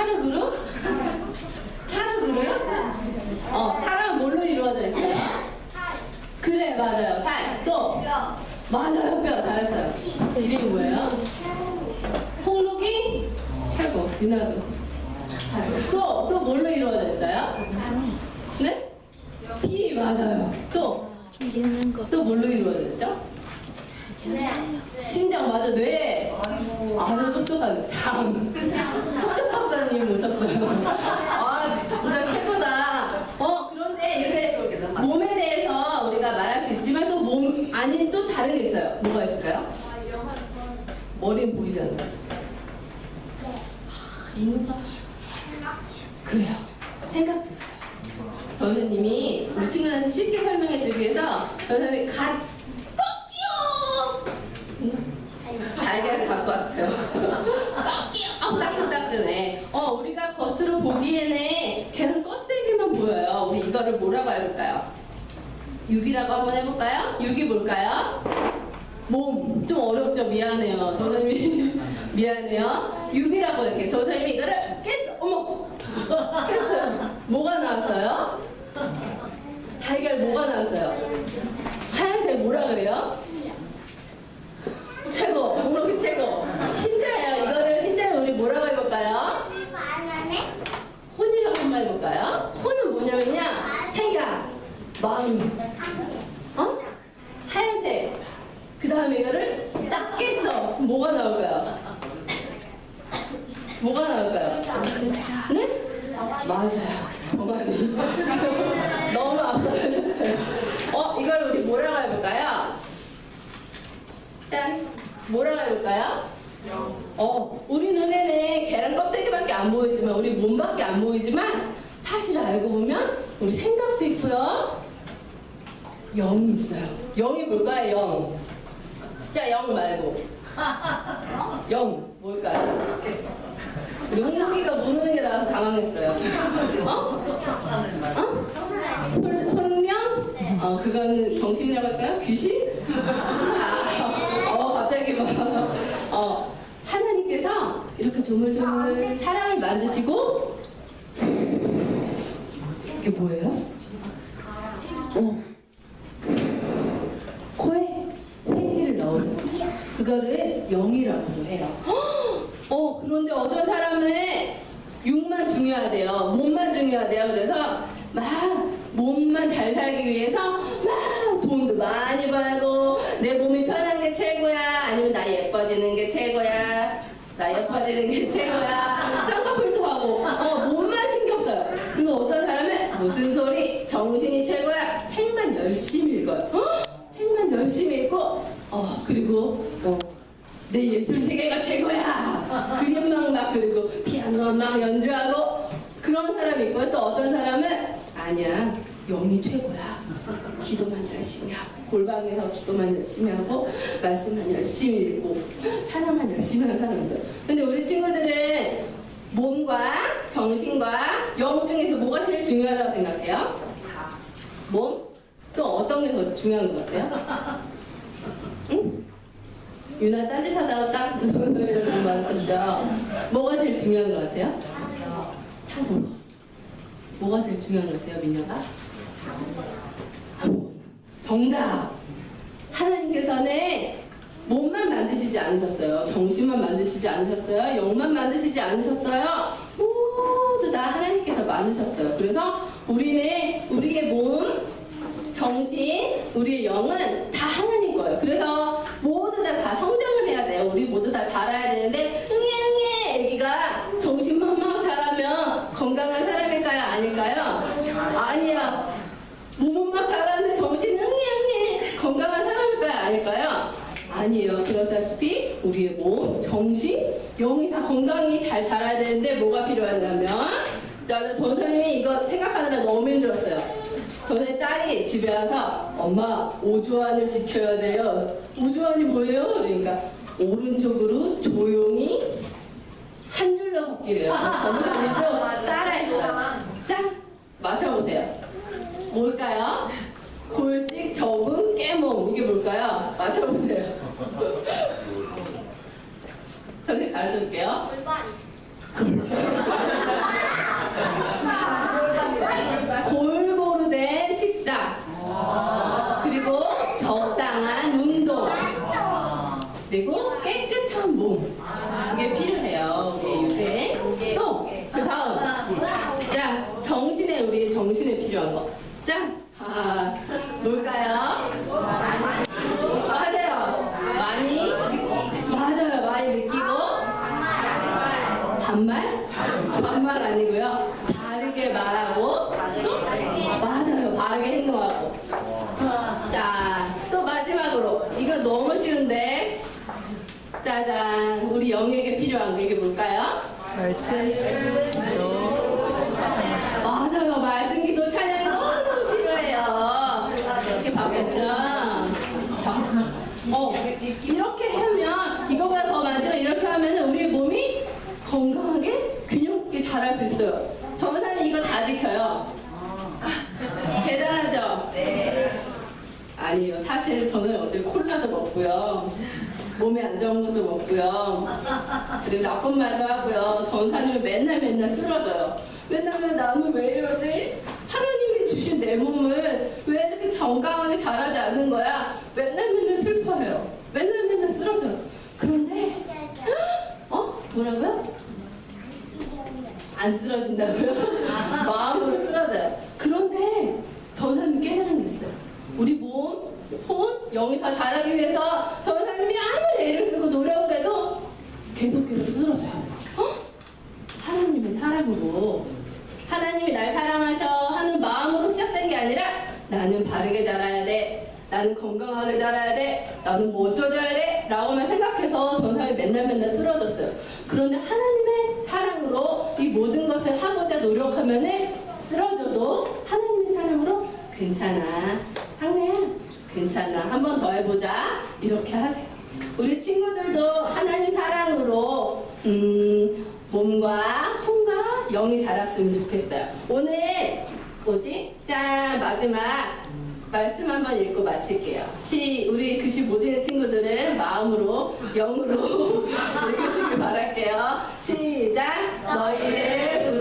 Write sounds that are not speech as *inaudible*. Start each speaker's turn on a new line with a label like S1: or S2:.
S1: 차르그루? 차르그루요? 어, 사람 뭘로 이루어져 있어요? 그래, 맞아요. 살. 또? 맞아요, 뼈. 잘했어요. 이름이 뭐예요? 홍록이? 최고. 유나도. 잘. 또, 또 뭘로 이루어져 있어요? 네? 피, 맞아요. 또? 또 뭘로 이루어져 있죠? 심장, 맞아. 뇌. 아유, 똑똑한 장. 초점 박사님 오셨어요. 아, 진짜 최고다. 어, 그런데 이렇게 몸에 대해서 우리가 말할 수 있지만 또 몸 아닌 또 다른 게 있어요. 뭐가 있을까요? 머리는 보이잖아요. 하, 이 그래요. 생각도 있어요. 전우님이 우리 친구들한테 쉽게 설명해 주기 위해서 전우님이 갓 꺾여! 달걀을 갖고 왔어요. 꺾여! 아, 따끈따끈해. 어, 우리가 겉으로 보기에는 걔는 껍데기만 보여요. 우리 이거를 뭐라고 해볼까요? 육이라고 한번 해볼까요? 육이 뭘까요? 몸. 좀 어렵죠? 미안해요. 선생님이. *laughs* 미안해요. 육이라고 이렇게. 저 선생님이 이거를 깼어. 어머! 깼어요. *laughs* 뭐가 나왔어요? 달걀 뭐가 나왔어요? 하얀색 뭐라 그래요? 최고. 목록이 최고. 흰자예요. 이거를 흰자를 우리 뭐라고 해볼까요? 혼이라고 한번 해볼까요? 혼은 뭐냐면요. 생각, 마음, 어? 하얀색. 그 다음에 이거를 딱 깼어. 뭐가 나올까요? 뭐가 나올까요? 네? 맞아요. 동아리. 너무 앞서가셨어요. 어, 이걸 우리 뭐라고 해볼까요? 짠. 뭐라고 해볼까요? 어, 우리 눈에는 계란 껍데기밖에 안 보이지만, 우리 몸밖에 안 보이지만, 사실 알고 보면 우리 생각도 있고요. 영이 있어요. 영이 뭘까요, 영? 숫자 영 말고. 영, 뭘까요? 우리 홍록이가 모르는 게 나와서 당황했어요. 어? 어? 홀, 혼령? 어, 그건 정신이라고 할까요? 귀신? 아, 어, 갑자기 막. 어, 하나님께서 이렇게 조물조물 사람을 만드시고, 이게 뭐예요? 어. 코에 생기를 넣으셨어요. 그거를 영이라고도 해요. 어, 그런데 어떤 사람은 육만 중요하대요. 몸만 중요하대요. 그래서 막 몸만 잘 살기 위해서 막 돈도 많이 벌고 내 몸이 편한 게 최고야. 아니면 나 예뻐지는 게 최고야. 나 예뻐지는 게 최고야. 쌍꺼풀도 하고 어, 몸만 신경 써요. 그리고 어떤 사람은 무슨 소리? 정신이 최고야. 책만 열심히 읽어요. 그리고 어, 내 예술 세계가 최고야. 그림만 막 그리고 피아노 막 연주하고 그런 사람이 있고요. 또 어떤 사람은 아니야 영이 최고야. 기도만 열심히 하고 골방에서 기도만 열심히 하고 말씀만 열심히 읽고 찬양만 열심히 하는 사람이 있어요. 근데 우리 친구들은 몸과 정신과 영 중에서 뭐가 제일 중요하다고 생각해요? 몸? 또 어떤 게 더 중요한 것 같아요? 응? 유나 딴짓하다가 딱 손을 맞췄죠? 뭐가 제일 중요한 것 같아요? 사고. 뭐가 제일 중요한 것 같아요, 민혁아? 정답! 하나님께서는 몸만 만드시지 않으셨어요. 정신만 만드시지 않으셨어요. 영만 만드시지 않으셨어요. 모두 다 하나님께서 만드셨어요. 그래서 우리는 우리의 몸, 정신, 우리의 영은 다 하나님 거예요. 그래서 모두 다, 다 성장을 해야 돼요. 우리 모두 다 자라야 되는데, 응애, 응애! 애기가 정신만 막 자라면 건강한 사람일까요? 아닐까요? 아니야. 막 자라는데 정신은 응애, 응애! 건강한 사람일까요? 아닐까요? 아니에요. 그렇다시피 우리의 몸, 정신, 영이 다 건강히 잘 자라야 되는데 뭐가 필요하냐면, 자, 전 선생님이 이거 생각하느라 너무 힘들었어요. 전에 딸이 집에 와서 엄마 오조환을 지켜야 돼요. 오조환이 뭐예요? 그러니까 오른쪽으로 조용히 한 줄로 걷기래요. 전사님도 따라했어요. 자, 맞춰보세요. 뭘까요? 골식, 적응, 깨몽. 이게 뭘까요? 맞춰보세요. *laughs* 선생님 가르쳐줄게요. *laughs* *laughs* 그리고 적당한 운동. 그리고 깨끗한 몸. 이게 필요해요. 이게 요게. 또, 그 다음. 자, 정신에, 우리 정신에 필요한 거. 자, 아, 뭘까요? 행동하고. 자, 또 마지막으로. 이거 너무 쉬운데. 짜잔. 우리 영에게 필요한 게 이게 뭘까요?
S2: 말씀
S1: 맞아요. 말씀, 기도, 찬양이 너무너무 필요해요. 이렇게 바뀌었죠? 자, 어, 이렇게 하면, 이거보다 더 많지만 이렇게 하면 우리 몸이 건강하게 균형 있게 자랄 수 있어요. 전사는 이거 다 지켜요. 대단하죠? 아니요. 사실 저는 어제 콜라도 먹고요. 몸에 안 좋은 것도 먹고요. 그리고 나쁜 말도 하고요. 전사님은 맨날 맨날 쓰러져요. 맨날 맨날 나는 왜 이러지? 하나님이 주신 내 몸을 왜 이렇게 건강하게 자라지 않는 거야? 맨날 맨날 슬퍼해요. 맨날 맨날 쓰러져요. 그런데 어? 뭐라고요? 안 쓰러진다고요? *laughs* 마음으로 쓰러져요. 그런데 전사님이 깨달은 게 있어요. 우리 몸, 혼, 영이 다 자라기 위해서 전사님이 아무리 애를 쓰고 노력을 해도 계속 계속 쓰러져요. 어? 하나님의 사랑으로 하나님이 날 사랑하셔 하는 마음으로 시작된 게 아니라 나는 바르게 자라야 돼. 나는 건강하게 자라야 돼. 나는 멋져져야 돼. 라고만 생각해서 전사에 맨날 맨날 쓰러졌어요. 그런데 하나님의 사랑으로 이 모든 것을 하고자 노력하면은 쓰러져도 하나님의 사랑으로 괜찮아. 괜찮아. 한 번 더 해보자. 이렇게 하세요. 우리 친구들도 하나님 사랑으로 음, 몸과 혼과 영이 자랐으면 좋겠어요. 오늘 뭐지? 짠 마지막 말씀 한번 읽고 마칠게요. 시 우리 글씨 못 읽는 친구들은 마음으로 영으로 *laughs* 읽으시길 바랄게요. 시작. 너희를